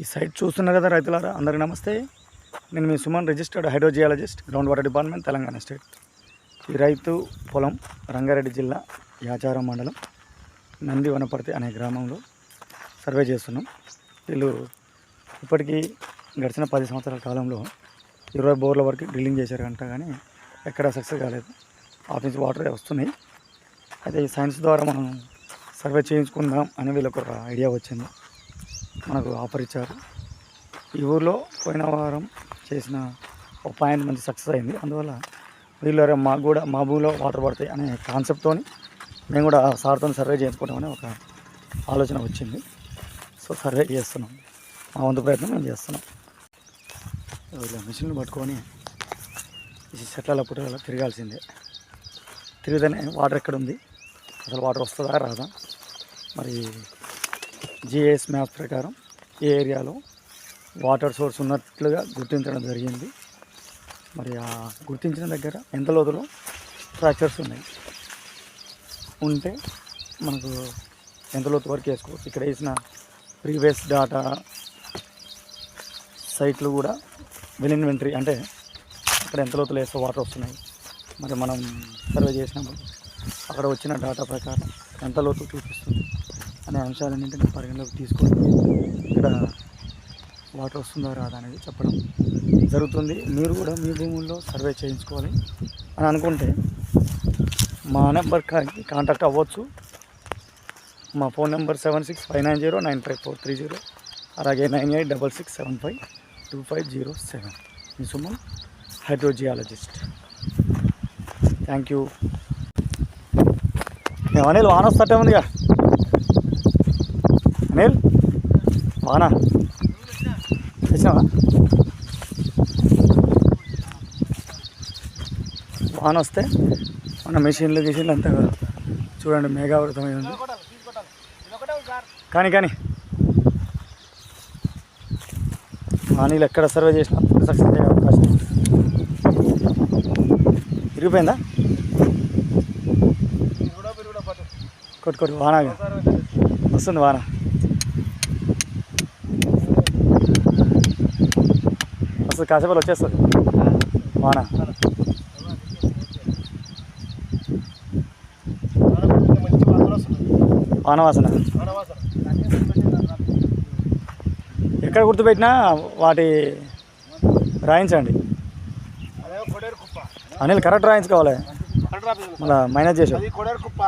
ఈ సైట్ చూస్తున్నారు కదా రైతులారా? అందరికీ నమస్తే. నేను మీ Suman registered hydrogeologist ground water department Telangana state. ఈ రైతు పొలం రంగారెడ్డి జిల్లా యాచారం మండలం నంది వనపర్తి అనే గ్రామంలో సర్వే చేస్తున్నాం. వీళ్ళు ఇప్పటికీ గడిచిన పది సంవత్సరాల కాలంలో ఇరవై బోర్ల వరకు డ్రిల్లింగ్ చేశారు అంట కానీ ఎక్కడా సక్సెస్ కాలేదు. ఆఫీస్ వాటర్ వస్తున్నాయి. అయితే ఈ సైన్స్ ద్వారా మనం సర్వే చేయించుకుందాం అని వీళ్ళకి ఒక ఐడియా వచ్చింది. మనకు ఆఫర్ ఇచ్చారు. ఈ ఊర్లో పోయిన వారం చేసిన ఒక పాయింట్ మంచి సక్సెస్ అయింది. అందువల్ల వీళ్ళు మాకు కూడా మా భూమిలో వాటర్ పడతాయి అనే కాన్సెప్ట్తో మేము కూడా సార్తో సర్వే చేయించుకుంటామని ఒక ఆలోచన వచ్చింది. సో సర్వే చేస్తున్నాం. మా వంతు ప్రయత్నం మేము చేస్తున్నాం. మిషన్లు పట్టుకొని ఈ చెట్ల పుట్టల తిరగాల్సిందే. తిరిగితేనే వాటర్ ఎక్కడుంది? అసలు వాటర్ వస్తుందా రాదా? మరి జిఎస్ మ్యాప్ ప్రకారం ఏ ఏరియాలో వాటర్ సోర్స్ ఉన్నట్లుగా గుర్తించడం జరిగింది. మరి ఆ గుర్తించిన దగ్గర ఎంత లోతులో ఫ్రాక్చర్స్ ఉన్నాయి? ఉంటే మనకు ఎంత లోతు వరకు వేసుకోవచ్చు? ఇక్కడ వేసిన ప్రీవియస్ డాటా సైట్లు కూడా వెల్ ఇన్వెంటరీ అంటే అక్కడ ఎంత లోతులు వేస్తే వాటర్ వస్తున్నాయి. మరి మనం సర్వే చేసినప్పుడు అక్కడ వచ్చిన డాటా ప్రకారం ఎంత లోతు చూపిస్తుంది? అనే అంశాలన్నింటినీ పరిగణలోకి తీసుకొని ఇక్కడ వాటర్ వస్తుందా రాదా అనేది చెప్పడం జరుగుతుంది. మీరు కూడా మీ భూముల్లో సర్వే చేయించుకోవాలి అని అనుకుంటే మా నెంబర్ కాంటాక్ట్ అవ్వచ్చు. మా phone number seven six five nine zero nine five four three zero అలాగే nine eight double six seven five two five zero seven. Me Suman hydrogeologist. Thank you. ఏ అనిల్ వాన వస్తట్టే ఉందిగా. మేల్. బాగా తెచ్చినావా? వాన వస్తే మన మెషిన్లు గిషిన్లు అంతా చూడండి మేఘావృతమై ఉంది కానీ కానీ. వానీలు ఎక్కడ సర్వే చేసినా సక్సెస్ అయ్యే అవకాశం ఇరిగిపోయిందా? విరిగిపోయిందా కొట్టు కొట్టు వాన వస్తుంది వాన. వస్తుంది కాసేపు వచ్చేస్తుంది వాన. వాన వాసన. ఎక్కడ గుర్తుపెట్టినా వాటి రాయించండి. అదే కొడేరు కుప్ప అనిల్ కరెక్ట్ రాయించుకోవాలి. మళ్ళీ మైనస్ కుప్ప.